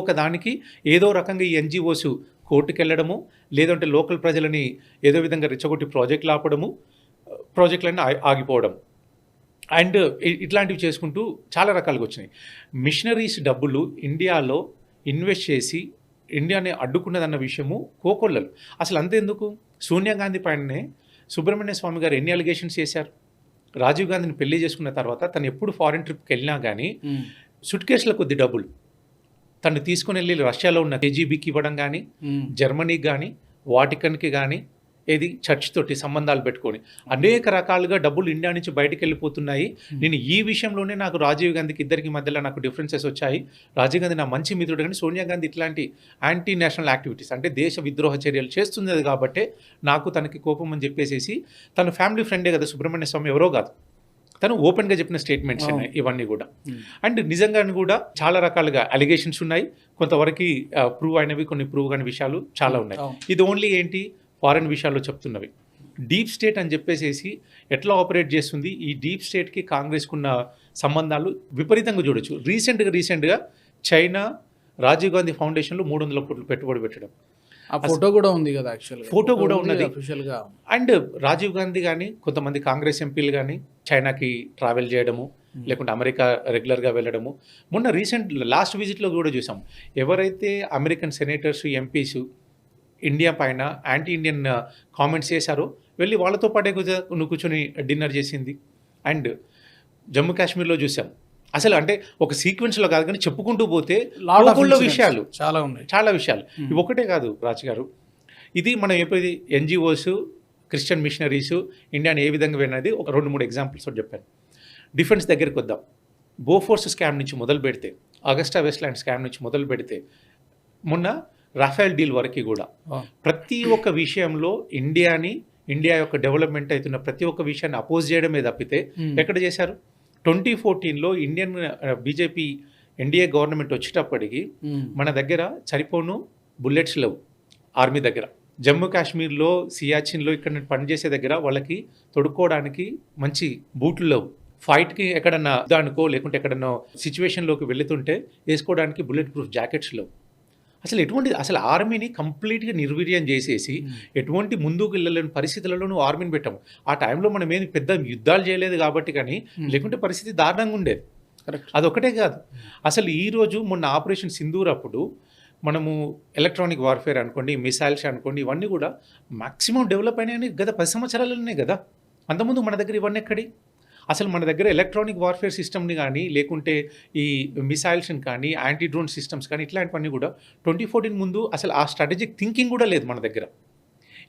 ఒక దానికి ఏదో రకంగా ఈ ఎన్జిఓస్ కోర్టుకు వెళ్ళడము లేదంటే లోకల్ ప్రజలని ఏదో విధంగా రెచ్చగొట్టి ప్రాజెక్టులు ఆపడము ప్రాజెక్టులన్నీ ఆగిపోవడం. అండ్ ఇట్లాంటివి చేసుకుంటూ చాలా రకాలుగా వచ్చినాయి. మిషనరీస్ డబ్బులు ఇండియాలో ఇన్వెస్ట్ చేసి ఇండియాని అడ్డుకున్నదన్న విషయము కోకొల్లలు. అసలు అంతెందుకు సోనియా గాంధీ పైననే సుబ్రహ్మణ్య స్వామి గారు ఎన్ని అలిగేషన్స్ చేశారు? రాజీవ్ గాంధీని పెళ్ళి చేసుకున్న తర్వాత తను ఎప్పుడు ఫారిన్ ట్రిప్కి వెళ్ళినా కానీ ఉమ్, సుట్ కేసుల కొద్ది డబ్బులు. తను తీసుకుని వెళ్ళి రష్యాలో ఉన్న కేజీబీకి ఇవ్వడం కానీ జర్మనీకి కానీ వాటికన్కి కానీ ఏది చర్చ్ తోటి సంబంధాలు పెట్టుకొని. అనేక రకాలుగా డబ్బులు ఇండియా నుంచి బయటకు వెళ్ళిపోతున్నాయి. నేను ఈ విషయంలోనే నాకు రాజీవ్ గాంధీకి ఇద్దరికి మధ్యలో నాకు డిఫరెన్సెస్ వచ్చాయి. రాజీవ్ గాంధీ నా మంచి మిత్రుడు కానీ సోనియా గాంధీ ఇట్లాంటి యాంటీ నేషనల్ యాక్టివిటీస్ అంటే దేశ విద్రోహ చర్యలు చేస్తున్నది కాబట్టి నాకు తనకి కోపం అని చెప్పేసేసి తన ఫ్యామిలీ ఫ్రెండే కదా సుబ్రహ్మణ్య స్వామి ఎవరో కాదు. తను ఓపెన్గా చెప్పిన స్టేట్మెంట్స్ అవును. ఇవన్నీ కూడా. అండ్ నిజంగా కూడా చాలా రకాలుగా అలిగేషన్స్ ఉన్నాయి. కొంతవరకు ప్రూవ్ అయినవి కొన్ని ప్రూవ్ కాని విషయాలు చాలా ఉన్నాయి. ఇది ఓన్లీ ఏంటి? ఫారెన్ విషయాల్లో చెప్తున్నవి. డీప్ స్టేట్ అని చెప్పేసేసి ఎట్లా ఆపరేట్ చేస్తుంది? ఈ డీప్ స్టేట్కి కాంగ్రెస్కున్న సంబంధాలు విపరీతంగా చూడొచ్చు. రీసెంట్గా రీసెంట్గా చైనా రాజీవ్ గాంధీ ఫౌండేషన్లో మూడు వందల కోట్లు పెట్టుబడి పెట్టడం. ఆ ఫోటో కూడా ఉంది కదా యాక్చువల్ ఫోటో కూడా ఉన్నది. అండ్ రాజీవ్ గాంధీ కానీ కొంతమంది కాంగ్రెస్ ఎంపీలు కానీ చైనాకి ట్రావెల్ చేయడము లేకుంటే అమెరికా రెగ్యులర్గా వెళ్ళడము. మొన్న రీసెంట్ లాస్ట్ విజిట్లో కూడా చూసాం. ఎవరైతే అమెరికన్ సెనేటర్స్ ఎంపీస్ ఇండియా పైన యాంటీ ఇండియన్ కామెంట్స్ చేశారో వెళ్ళి వాళ్ళతో పాటే కూర్చొని డిన్నర్ చేసింది. అండ్ జమ్మూ కాశ్మీర్లో చూసాం. అసలు అంటే ఒక సీక్వెన్స్లో కాదు కానీ చెప్పుకుంటూ పోతే విషయాలు. చాలా ఉన్నాయి. చాలా విషయాలు. Hmm. ఇవి ఒకటే కాదు రాజు గారు ఇది మనం చెప్పేది ఎన్జిఓస్ క్రిస్టియన్ మిషనరీస్ ఇండియాని ఏ విధంగా వెళ్ళినది ఒక రెండు మూడు ఎగ్జాంపుల్స్ చెప్పాను డిఫెన్స్ దగ్గరికి వద్దాం బోఫోర్స్ స్కామ్ నుంచి మొదలు పెడితే అగస్టా వెస్ట్లాండ్ స్కామ్ నుంచి మొదలు పెడితే మొన్న రాఫెల్ డీల్ వరకు కూడా. ప్రతి ఒక్క విషయంలో ఇండియాని ఇండియా యొక్క డెవలప్మెంట్ అవుతున్న ప్రతి ఒక్క విషయాన్ని అపోజ్ చేయడమే తప్పితే. ఎక్కడ చేశారు ట్వంటీ ఫోర్టీన్లో ఇండియన్ బీజేపీ ఎన్డీఏ గవర్నమెంట్ వచ్చేటప్పటికి. మన దగ్గర సరిపోను బుల్లెట్స్ లేవు ఆర్మీ దగ్గర జమ్మూ కాశ్మీర్లో సియాచిన్లో ఇక్కడ నేను పనిచేసే దగ్గర వాళ్ళకి తొడుక్కోవడానికి మంచి బూట్లు లేవు. ఫైట్కి ఎక్కడన్నా దానికో లేకుంటే ఎక్కడన్నా సిచ్యువేషన్లోకి వెళుతుంటే వేసుకోవడానికి బుల్లెట్ ప్రూఫ్ జాకెట్స్ లేవు. అసలు ఎటువంటి అసలు ఆర్మీని కంప్లీట్గా నిర్వీర్యం చేసేసి. ఎటువంటి ముందుకు వెళ్ళలేని పరిస్థితులలో నువ్వు ఆర్మీని పెట్టాము ఆ టైంలో మనం ఏమి పెద్ద యుద్ధాలు చేయలేదు కాబట్టి కానీ. లేకుంటే పరిస్థితి దారుణంగా ఉండేది. అదొకటే కాదు. అసలు ఈ రోజు మొన్న ఆపరేషన్ సింధూర్ అప్పుడు మనము ఎలక్ట్రానిక్ వార్ఫేర్ అనుకోండి మిసైల్స్ అనుకోండి ఇవన్నీ కూడా మాక్సిమం డెవలప్ అయినాయని గత పది సంవత్సరాలనే కదా అంతకుముందు మన దగ్గర ఇవన్నీ ఎక్కడి అసలు మన దగ్గర ఎలక్ట్రానిక్ వార్ఫేర్ సిస్టమ్ని కానీ లేకుంటే ఈ మిసైల్స్ని కానీ యాంటీ డ్రోన్ సిస్టమ్స్ కానీ ఇట్లాంటివన్నీ కూడా ట్వంటీ ఫోర్టీన్ ముందు అసలు ఆ స్ట్రాటజిక్ థింకింగ్ కూడా లేదు మన దగ్గర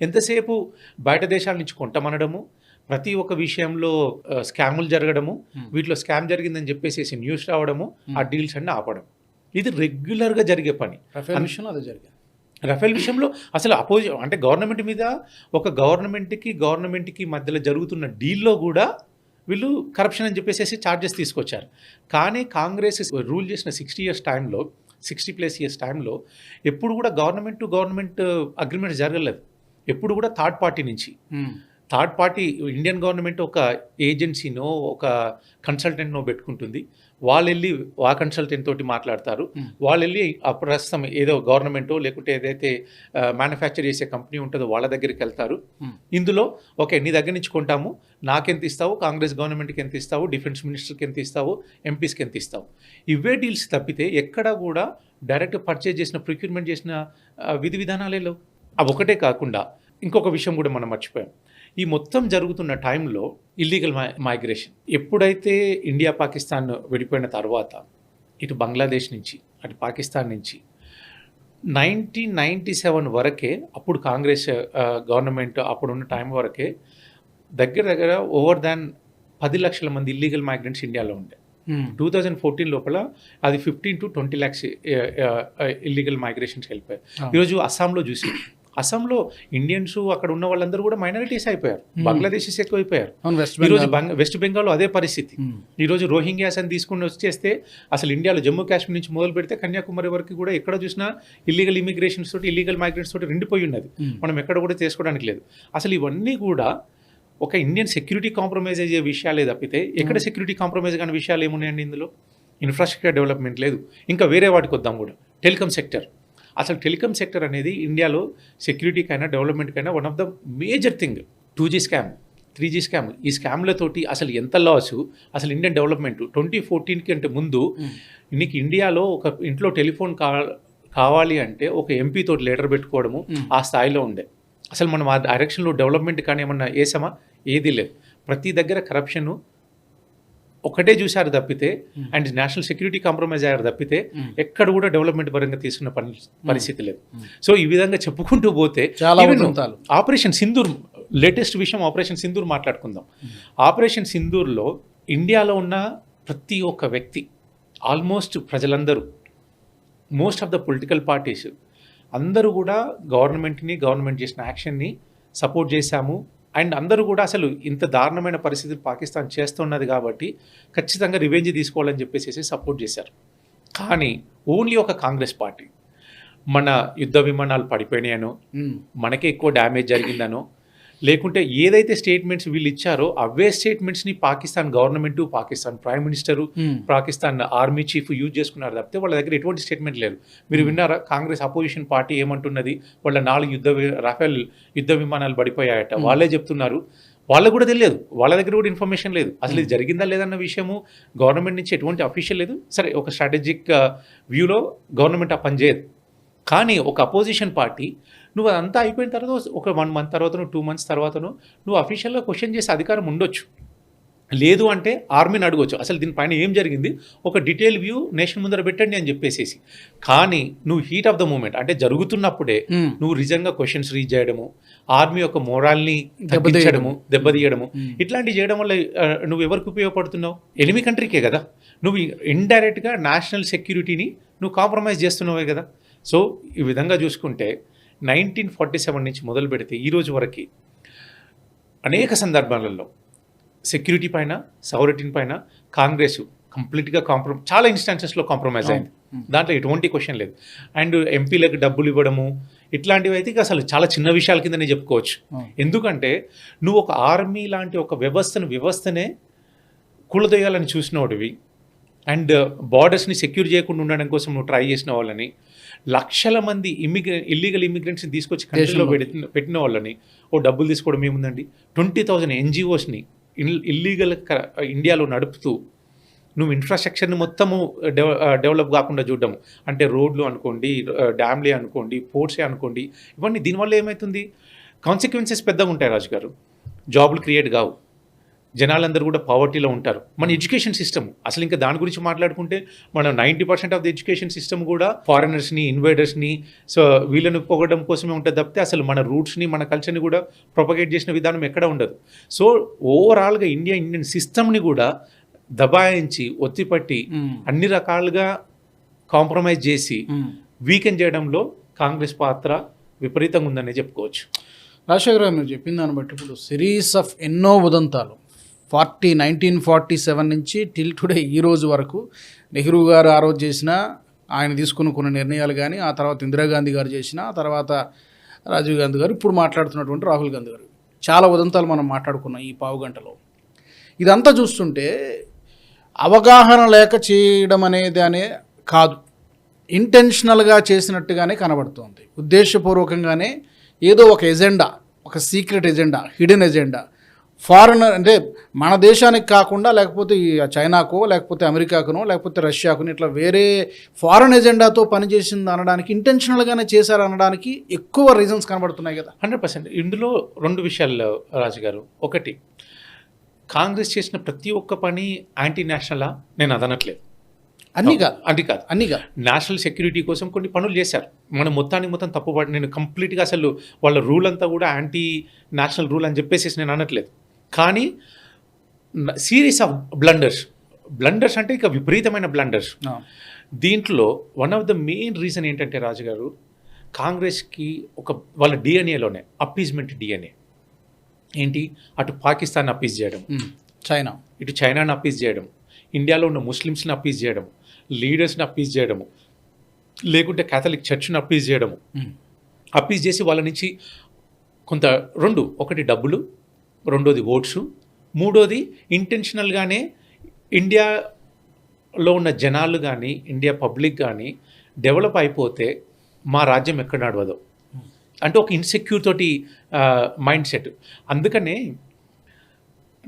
ఎంతసేపు బయట దేశాల నుంచి కొంటమనడము ప్రతి ఒక్క విషయంలో స్కాములు జరగడము. వీటిలో స్కామ్ జరిగిందని చెప్పేసి న్యూస్ రావడము ఆ. డీల్స్ అన్ని ఆపడం ఇది రెగ్యులర్గా జరిగే పని. రఫేల్ అన్- విషయం అదే జరిగింది రఫేల్ విషయంలో అసలు అపోజి అంటే గవర్నమెంట్ మీద ఒక గవర్నమెంట్కి గవర్నమెంట్కి మధ్యలో జరుగుతున్న డీల్లో కూడా వీళ్ళు కరప్షన్ అని చెప్పేసి ఛార్జెస్ తీసుకొచ్చారు. కానీ కాంగ్రెస్ రూల్ చేసిన సిక్స్టీ ఇయర్స్ టైంలో సిక్స్టీ ప్లస్ ఇయర్స్ టైంలో ఎప్పుడు కూడా గవర్నమెంట్ టు గవర్నమెంట్ అగ్రిమెంట్ జరగలేదు. ఎప్పుడు కూడా థర్డ్ పార్టీ నుంచి. థర్డ్ పార్టీ ఇండియన్ గవర్నమెంట్ ఒక ఏజెన్సీనో ఒక కన్సల్టెంట్నో పెట్టుకుంటుంది. వాళ్ళు వెళ్ళి ఆ కన్సల్టెంట్ తోటి మాట్లాడతారు. వాళ్ళు వెళ్ళి ఆ ప్రస్తుతం ఏదో గవర్నమెంటో లేకుంటే ఏదైతే మ్యానుఫ్యాక్చర్ చేసే కంపెనీ ఉంటుందో వాళ్ళ దగ్గరికి వెళ్తారు. ఇందులో ఓకే నీ దగ్గర నుంచి కొంటాము. నాకెంత ఇస్తావు? కాంగ్రెస్ గవర్నమెంట్కి ఎంత ఇస్తావు? డిఫెన్స్ మినిస్టర్కి ఎంత ఇస్తావు? ఎంపీస్కి ఎంత ఇస్తావు? ఇవే డీల్స్ తప్పితే ఎక్కడా కూడా డైరెక్ట్ పర్చేజ్ చేసిన ప్రొక్యూర్మెంట్ చేసిన విధి విధానాలే లేవు. అవి ఒకటే కాకుండా ఇంకొక విషయం కూడా మనం మర్చిపోయాం. ఈ మొత్తం జరుగుతున్న టైంలో ఇల్లీగల్ మైగ్రేషన్ ఎప్పుడైతే ఇండియా పాకిస్తాన్ విడిపోయిన తర్వాత ఇటు బంగ్లాదేశ్ నుంచి అటు పాకిస్తాన్ నుంచి నైన్టీన్ నైంటీ సెవెన్ వరకే అప్పుడు కాంగ్రెస్ గవర్నమెంట్ అప్పుడున్న టైం వరకే దగ్గర దగ్గర ఓవర్ దాన్ పది లక్షల మంది ఇల్లీగల్ మైగ్రెంట్స్ ఇండియాలో ఉండే. టూ థౌజండ్ ఫోర్టీన్ లోపల అది fifteen to twenty lakhs illegal migrations వెళ్ళిపోయాయి. ఈరోజు అస్సాంలో చూసి అస్సాంలో ఇండియన్స్ అక్కడ ఉన్న వాళ్ళందరూ కూడా మైనారిటీస్ అయిపోయారు. బంగ్లాదేశీస్ ఎక్కువైపోయారు. ఈరోజు బెంగాల్ వెస్ట్ బెంగాల్లో అదే పరిస్థితి. ఈరోజు రోహింగ్యాస్ అని తీసుకుని వచ్చేస్తే అసలు ఇండియాలో జమ్మూ కాశ్మీర్ నుంచి మొదలు పెడితే కన్యాకుమారి వరకు కూడా ఎక్కడ చూసినా ఇల్లీగల్ ఇమిగ్రేషన్స్ తోటి ఇల్లీగల్ మైగ్రెంట్స్ తోటి నిండిపోయి ఉన్నది. మనం ఎక్కడ కూడా చేసుకోవడానికి లేదు. అసలు ఇవన్నీ కూడా ఒక ఇండియన్ సెక్యూరిటీ కాంప్రమైజ్ అయ్యే విషయాలే తప్పితే ఎక్కడ సెక్యూరిటీ కాంప్రమైజ్ కాని విషయాలు ఏమున్నాయండి ఇందులో? ఇన్ఫ్రాస్ట్రక్చర్ డెవలప్మెంట్ లేదు. ఇంకా వేరే వాటికి వద్దాం కూడా. టెలికాం సెక్టర్ అసలు టెలికాం సెక్టర్ అనేది ఇండియాలో సెక్యూరిటీకైనా డెవలప్మెంట్కైనా one of the major thing. Two G scam three G scam. ఈ స్కామ్లతోటి అసలు ఎంత లాస్? అసలు ఇండియన్ డెవలప్మెంట్ ట్వంటీ ఫోర్టీన్కి అంటే ముందు నీకు ఇండియాలో ఒక ఇంట్లో టెలిఫోన్ కా కావాలి అంటే ఒక ఎంపీ తోటి లెటర్ పెట్టుకోవడము. ఆ స్థాయిలో ఉండే. అసలు మనం ఆ డైరెక్షన్లో డెవలప్మెంట్ కానీ ఏమన్నా వేసామా? ఏది లేదు ప్రతి దగ్గర కరప్షన్ ఒకటే చూశారు తప్పితే. అండ్ నేషనల్ సెక్యూరిటీ కాంప్రమైజ్ అయ్యారు తప్పితే. ఎక్కడ కూడా డెవలప్మెంట్ పరంగా తీసుకున్న పని పరిస్థితి లేదు. సో ఈ విధంగా చెప్పుకుంటూ పోతే ఆపరేషన్ సింధూర్ లేటెస్ట్ విషయం ఆపరేషన్ సింధూర్ మాట్లాడుకుందాం ఆపరేషన్ సింధూర్లో ఇండియాలో ఉన్న ప్రతి ఒక్క వ్యక్తి ఆల్మోస్ట్ ప్రజలందరూ most of the political parties అందరూ కూడా గవర్నమెంట్ని గవర్నమెంట్ చేసిన యాక్షన్ని సపోర్ట్ చేశాము అండ్ అందరూ కూడా అసలు ఇంత దారుణమైన పరిస్థితులు పాకిస్తాన్ చేస్తున్నది కాబట్టి ఖచ్చితంగా రివెంజ్ తీసుకోవాలని చెప్పేసి సపోర్ట్ చేశారు కానీ ఓన్లీ ఒక కాంగ్రెస్ పార్టీ మన యుద్ధ విమానాలు పడిపోయినాయనో ఉమ్. మనకే ఎక్కువ డ్యామేజ్ జరిగిందనో లేకుంటే ఏదైతే స్టేట్మెంట్స్ వీళ్ళు ఇచ్చారో అవే స్టేట్మెంట్స్ని Pakistan government Pakistan prime minister um. Pakistan army chief use చేసుకున్నారు. తప్పితే వాళ్ళ దగ్గర ఎటువంటి స్టేట్మెంట్ లేదు. మీరు విన్నారా? కాంగ్రెస్ అపోజిషన్ పార్టీ ఏమంటున్నది? వాళ్ళ నాలుగు యుద్ధ రాఫెల్ యుద్ధ విమానాలు పడిపోయాయట. Hmm. వాళ్ళే చెప్తున్నారు. వాళ్ళకు కూడా తెలియదు వాళ్ళ దగ్గర కూడా ఇన్ఫర్మేషన్ లేదు. అసలు ఇది జరిగిందా లేదన్న విషయము గవర్నమెంట్ నుంచి ఎటువంటి అఫీషియల్ లేదు. సరే ఒక స్ట్రాటజిక్ వ్యూలో గవర్నమెంట్ ఆ పని చేయదు. కానీ ఒక అపోజిషన్ పార్టీ నువ్వు అదంతా అయిపోయిన తర్వాత ఒక వన్ మంత్ తర్వాతను టూ మంత్స్ తర్వాతను నువ్వు అఫీషియల్గా క్వశ్చన్ చేసే అధికారం ఉండొచ్చు. లేదు అంటే ఆర్మీని అడగొచ్చు. అసలు దీనిపైన ఏం జరిగింది? ఒక డీటెయిల్ వ్యూ నేషన్ ముందర పెట్టండి అని చెప్పేసేసి. కానీ నువ్వు హీట్ ఆఫ్ ద మూమెంట్ అంటే జరుగుతున్నప్పుడే. నువ్వు నిజంగా క్వశ్చన్స్ రీచ్ చేయడము ఆర్మీ యొక్క మోరాల్ని దెబ్బతీయడము. దెబ్బతీయడము. ఇట్లాంటివి చేయడం వల్ల నువ్వు ఎవరికి ఉపయోగపడుతున్నావు? ఎనిమి కంట్రీకే కదా. నువ్వు ఇండైరెక్ట్గా నేషనల్ సెక్యూరిటీని నువ్వు కాంప్రమైజ్ చేస్తున్నావే కదా. సో ఈ విధంగా చూసుకుంటే నైన్టీన్ ఫార్టీ సెవెన్ నుంచి మొదలు పెడితే ఈ రోజు వరకు అనేక సందర్భాలలో సెక్యూరిటీ పైన సౌరిటీ పైన కాంగ్రెస్ కంప్లీట్గా కాంప్రమ చాలా ఇన్స్టాన్సెస్లో కాంప్రమైజ్ అయింది. దాంట్లో ఎటువంటి క్వశ్చన్ లేదు. అండ్ ఎంపీలకు డబ్బులు ఇవ్వడము ఇట్లాంటివి అయితే ఇక అసలు చాలా చిన్న విషయాల కిందనే చెప్పుకోవచ్చు. ఎందుకంటే నువ్వు ఒక ఆర్మీ లాంటి ఒక వ్యవస్థను వ్యవస్థనే కూలదోయాలని చూసినోడివి. అండ్ బార్డర్స్ని సెక్యూర్ చేయకుండా ఉండడం కోసం నువ్వు ట్రై చేసిన వాళ్ళని లక్షల మంది ఇమిగ్రె ఇల్లీగల్ ఇమిగ్రెంట్స్ని తీసుకొచ్చి కంట్రీలో. పెట్టిన పెట్టిన వాళ్ళని ఓ డబ్బులు తీసుకోవడం ఏముందండి? ట్వంటీ థౌజండ్ ఎన్జిఓస్ని ఇల్లీగల్ ఇండియాలో నడుపుతూ నువ్వు ఇన్ఫ్రాస్ట్రక్చర్ని మొత్తము డెవ డెవలప్ కాకుండా చూడడం అంటే రోడ్లు అనుకోండి డ్యామ్లే అనుకోండి పోర్ట్సే అనుకోండి ఇవన్నీ దీనివల్ల ఏమవుతుంది కాన్సిక్వెన్సెస్ పెద్దగా ఉంటాయి రాజు గారు జాబులు క్రియేట్ కావు. జనాలందరూ కూడా పావర్టీలో ఉంటారు మన ఎడ్యుకేషన్ సిస్టమ్ అసలు ఇంకా దాని గురించి మాట్లాడుకుంటే మనం ninety percent of the education system కూడా ఫారినర్స్ని ఇన్వైడర్స్ని సో వీళ్ళని పొగడం కోసమే ఉంటుంది తప్పితే అసలు మన రూట్స్ని మన కల్చర్ని కూడా ప్రొపగేట్ చేసిన విధానం ఎక్కడ ఉండదు సో ఓవరాల్గా ఇండియా ఇండియన్ సిస్టమ్ని కూడా దబాయించి ఒత్తిపట్టి. అన్ని రకాలుగా కాంప్రమైజ్ చేసి. వీకెండ్ చేయడంలో కాంగ్రెస్ పాత్ర విపరీతంగా ఉందనే చెప్పుకోవచ్చు రాజశేఖర్ గారు మీరు చెప్పిన దాన్ని బట్టి ఇప్పుడు సిరీస్ ఆఫ్ ఎన్నో ఉదంతాలు ఫార్టీ నైన్టీన్ ఫార్టీ సెవెన్ నుంచి టిల్ టుడే ఈ రోజు వరకు నెహ్రూ గారు ఆ రోజు చేసిన ఆయన తీసుకున్న కొన్ని నిర్ణయాలు కానీ ఆ తర్వాత ఇందిరాగాంధీ గారు చేసిన ఆ తర్వాత రాజీవ్ గాంధీ గారు ఇప్పుడు మాట్లాడుతున్నటువంటి రాహుల్ గాంధీ గారు. చాలా ఉదంతాలు మనం మాట్లాడుకున్నాం ఈ పావు గంటలో. ఇదంతా చూస్తుంటే అవగాహన లేక చేయడం అనేది అనే కాదు ఇంటెన్షనల్గా చేసినట్టుగానే కనబడుతోంది. ఉద్దేశపూర్వకంగానే ఏదో ఒక ఎజెండా ఒక secret agenda hidden agenda foreigner అంటే మన దేశానికి కాకుండా లేకపోతే ఈ చైనాకో లేకపోతే అమెరికాకునో లేకపోతే రష్యాకునో ఇట్లా వేరే ఫారెన్ ఎజెండాతో పనిచేసింది అనడానికి ఇంటెన్షనల్గానే చేశారు అనడానికి ఎక్కువ రీజన్స్ కనబడుతున్నాయి కదా. Hundred percent. ఇందులో రెండు విషయాలు రాజు గారు ఒకటి కాంగ్రెస్ చేసిన ప్రతి ఒక్క పని యాంటీ నేషనలా నేను అదనట్లేదు. అన్నీ కాదు. అది కాదు. అన్నీ కాదు. నేషనల్ సెక్యూరిటీ కోసం కొన్ని పనులు చేశారు. మనం మొత్తానికి మొత్తం తప్పుపడి నేను కంప్లీట్గా అసలు వాళ్ళ రూల్ అంతా కూడా యాంటీ నేషనల్ రూల్ అని చెప్పేసి నేను అనట్లేదు. కానీ సిరీస్ ఆఫ్ బ్లండర్స్ బ్లండర్స్ అంటే ఇక విపరీతమైన బ్లండర్స్. దీంట్లో one of the main reason ఏంటంటే రాజు గారు కాంగ్రెస్కి ఒక వాళ్ళ డిఎన్ఏలోనే అప్పీజ్మెంట్ డిఎన్ఏ ఏంటి? అటు పాకిస్తాన్ అప్పీజ్ చేయడం. చైనా. ఇటు చైనాని అప్పీజ్ చేయడం. ఇండియాలో ఉన్న ముస్లిమ్స్ని అప్పీజ్ చేయడం. లీడర్స్ని అప్పీజ్ చేయడము లేకుంటే కేథలిక్ చర్చ్ని అప్పీజ్ చేయడము. అప్పీజ్ చేసి వాళ్ళ నుంచి కొంత రెండు ఒకటి డబ్బులు రెండోది ఓట్స్. మూడోది ఇంటెన్షనల్గానే ఇండియాలో ఉన్న జనాలు కానీ ఇండియా పబ్లిక్ కానీ డెవలప్ అయిపోతే మా రాజ్యం ఎక్కడ నడవదు. అంటే ఒక ఇన్సెక్యూర్ తోటి మైండ్ సెట్. అందుకనే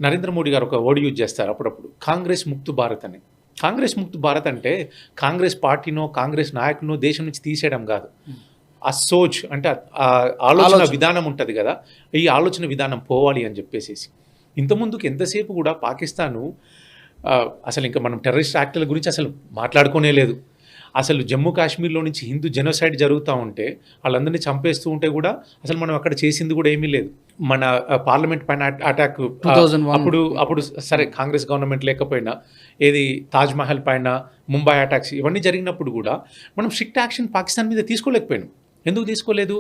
నరేంద్ర మోడీ గారు ఒక వర్డ్ యూజ్ చేస్తారు అప్పుడప్పుడు కాంగ్రెస్ ముక్తు భారత్ అని. కాంగ్రెస్ ముక్తు భారత్ అంటే కాంగ్రెస్ పార్టీనో కాంగ్రెస్ నాయకునో దేశం నుంచి తీసేయడం కాదు. ఆ సోచ్ అంటే ఆ ఆలోచన. విధానం ఉంటుంది కదా ఈ ఆలోచన విధానం పోవాలి అని చెప్పేసి ఇంతకుముందుకు ఎంతసేపు కూడా పాకిస్తాను అసలు ఇంకా మనం టెర్రరిస్ట్ యాక్టుల గురించి అసలు మాట్లాడుకోనే లేదు. అసలు జమ్మూ కాశ్మీర్లో నుంచి హిందూ జెనోసైడ్ జరుగుతూ ఉంటే వాళ్ళందరినీ చంపేస్తూ ఉంటే కూడా అసలు మనం అక్కడ చేసింది కూడా ఏమీ లేదు. మన పార్లమెంట్ పైన అట్- అటాక్ ఆ, 2001 అప్పుడు అప్పుడు సరే కాంగ్రెస్ గవర్నమెంట్ లేకపోయినా ఏది తాజ్ మహల్ పైన ముంబై అటాక్స్ ఇవన్నీ జరిగినప్పుడు కూడా మనం స్ట్రిక్ట్ యాక్షన్ పాకిస్తాన్ మీద తీసుకోలేకపోయాం ఎందుకు తీసుకోలేదు?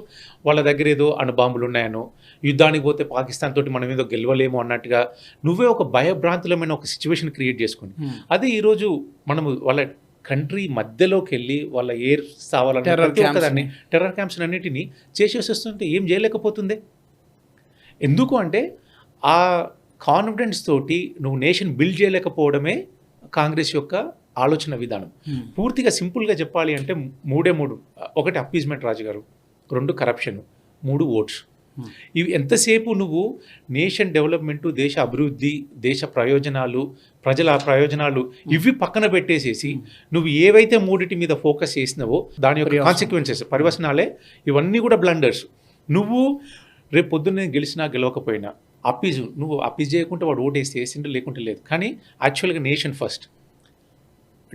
వాళ్ళ దగ్గర ఏదో అణుబాంబులు ఉన్నాయనో. యుద్ధానికి పోతే పాకిస్తాన్ తోటి మనం ఏదో గెలవలేము అన్నట్టుగా నువ్వే ఒక భయభ్రాంతులమైన ఒక సిచ్యువేషన్ క్రియేట్ చేసుకుని. అదే ఈరోజు మనము వాళ్ళ కంట్రీ మధ్యలోకి వెళ్ళి వాళ్ళ ఎయిర్ ప్రతి camps ఒక్కదాన్ని టెర్రర్ క్యాంప్స్ అన్నిటిని చేసేసి వస్తుంటే ఏం చేయలేకపోతుంది? ఎందుకు అంటే ఆ కాన్ఫిడెన్స్ తోటి నువ్వు నేషన్ బిల్డ్ చేయలేకపోవడమే కాంగ్రెస్ యొక్క ఆలోచన విధానం. పూర్తిగా సింపుల్గా చెప్పాలి అంటే మూడే మూడు. ఒకటి అప్పీజ్మెంట్ రాజు గారు రెండు కరప్షన్ మూడు ఓట్స్. ఇవి ఎంతసేపు నువ్వు నేషన్ డెవలప్మెంట్ దేశ అభివృద్ధి దేశ ప్రయోజనాలు ప్రజల ప్రయోజనాలు ఇవి పక్కన పెట్టేసేసి నువ్వు ఏవైతే మూడిటి మీద ఫోకస్ చేసినావో దాని యొక్క. కాన్సిక్వెన్సెస్ పరివసనాలే ఇవన్నీ కూడా బ్లండర్స్ నువ్వు రేపు పొద్దున్నే గెలిచినా గెలవకపోయినా అప్పీజ్ నువ్వు అప్పీజ్ చేయకుంటే వాడు ఓటేసి వేసిండు లేకుంటే లేదు. కానీ యాక్చువల్గా నేషన్ ఫస్ట్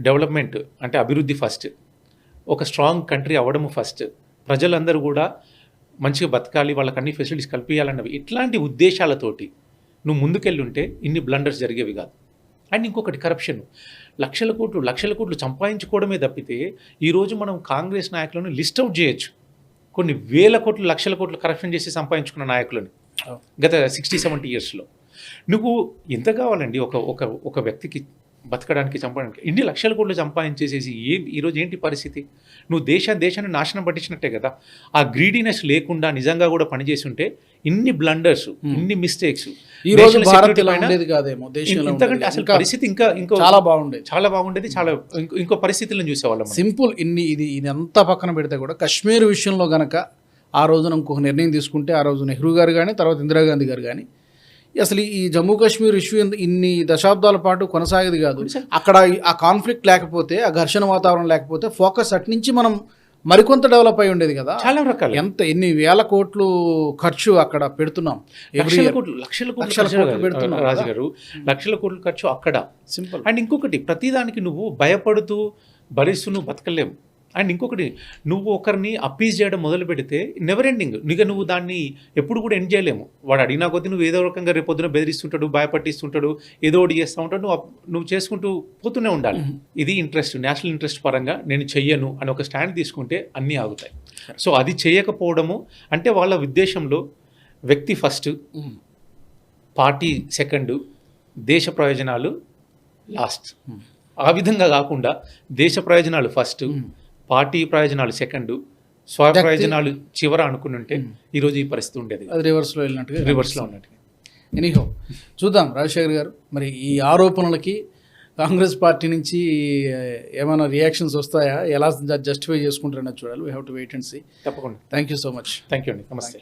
డెవలప్మెంట్ అంటే అభివృద్ధి ఫస్ట్. ఒక స్ట్రాంగ్ కంట్రీ అవ్వడము ఫస్ట్. ప్రజలందరూ కూడా మంచిగా బతకాలి వాళ్ళకి అన్ని ఫెసిలిటీస్ కల్పించాలన్నవి ఇట్లాంటి ఉద్దేశాలతోటి నువ్వు ముందుకెళ్ళుంటే ఇన్ని బ్లండర్స్ జరిగేవి కాదు. అండ్ ఇంకొకటి కరప్షన్. లక్షల కోట్లు లక్షల కోట్లు సంపాదించుకోవడమే తప్పితే ఈరోజు మనం కాంగ్రెస్ నాయకులను లిస్ట్ అవుట్ చేయొచ్చు. కొన్ని వేల కోట్లు లక్షల కోట్లు కరప్షన్ చేసి సంపాదించుకున్న నాయకులని గత సిక్స్టీ సెవెంటీ ఇయర్స్లో. నువ్వు ఎంత కావాలండి ఒక ఒక ఒక వ్యక్తికి బతకడానికి చంపడానికి. ఇన్ని లక్షల కోట్లు సంపాదించేసేసి ఏం ఈరోజు ఏంటి పరిస్థితి? నువ్వు దేశ దేశాన్ని నాశనం పట్టించినట్టే కదా. ఆ గ్రీడీనెస్ లేకుండా నిజంగా కూడా పనిచేసి ఉంటే ఇన్ని బ్లండర్స్ ఇన్ని మిస్టేక్స్ ఈ రోజు కాదేమో ఇంతకంటే. అసలు పరిస్థితి ఇంకా ఇంకో చాలా బాగుండేది. చాలా బాగుండేది చాలా ఇంకో ఇంకో పరిస్థితులను చూసేవాళ్ళం. సింపుల్ ఇన్ని ఇది ఇది అంతా పక్కన పెడితే కూడా కశ్మీర్ విషయంలో గనక ఆ రోజున ఇంకొక నిర్ణయం తీసుకుంటే ఆ రోజు నెహ్రూ గారు కానీ తర్వాత ఇందిరాగాంధీ గారు కానీ అసలు ఈ జమ్మూ కాశ్మీర్ ఇష్యూ ఇన్ని దశాబ్దాల పాటు కొనసాగేది కాదు. అక్కడ ఆ కాన్ఫ్లిక్ట్ లేకపోతే ఆ ఘర్షణ వాతావరణం లేకపోతే ఫోకస్ అటు నుంచి మనం మరికొంత డెవలప్ అయి ఉండేది కదా. చాలా రకాల. ఎంత ఎన్ని వేల కోట్లు ఖర్చు అక్కడ పెడుతున్నాం? లక్షల కోట్లు లక్షల కోట్లు పెడుతున్నాం రాజు కదా. గారు. లక్షల కోట్లు ఖర్చు అక్కడ. సింపుల్ అండ్ ఇంకొకటి ప్రతిదానికి నువ్వు భయపడుతూ భరిస్తూ నువ్వు బతకలేవు. అండ్ ఇంకొకటి నువ్వు ఒకరిని అప్పీజ్ చేయడం మొదలు పెడితే నెవర్ ఎండింగ్ ఇక నువ్వు దాన్ని ఎప్పుడు కూడా ఎండ్ చేయలేము. వాడు అడిగినా కొద్దీ నువ్వు ఏదో రకంగా రేపు పొద్దున బెదిరిస్తుంటాడు భయపట్టిస్తుంటాడు ఏదో ఒకటి చేస్తూ ఉంటాడు నువ్వు నువ్వు చేసుకుంటూ పోతూనే ఉండాలి. ఇది ఇంట్రెస్ట్ నేషనల్ ఇంట్రెస్ట్ పరంగా నేను చెయ్యను అని ఒక స్టాండ్ తీసుకుంటే అన్నీ ఆగుతాయి. సో అది చేయకపోవడము అంటే వాళ్ళ ఉద్దేశంలో వ్యక్తి ఫస్ట్ పార్టీ సెకండ్ దేశ ప్రయోజనాలు లాస్ట్ ఆ విధంగా కాకుండా దేశ ప్రయోజనాలు ఫస్ట్ పార్టీ ప్రయోజనాలు సెకండ్ స్వ ప్రయోజనాలు చివర అనుకుని ఈరోజు ఈ పరిస్థితి ఉండేది. అది రివర్స్లో వెళ్ళినట్టుగా రివర్స్లో ఉన్నట్టు ఎనీహో చూద్దాం రాజశేఖర్ గారు మరి ఈ ఆరోపణలకి కాంగ్రెస్ పార్టీ నుంచి ఏమైనా రియాక్షన్స్ వస్తాయా? ఎలా జస్టిఫై చేసుకుంటారన్నది చూడాలి. We have to wait and see తప్పకుండా. Thank you so much thank you అండి. నమస్తే.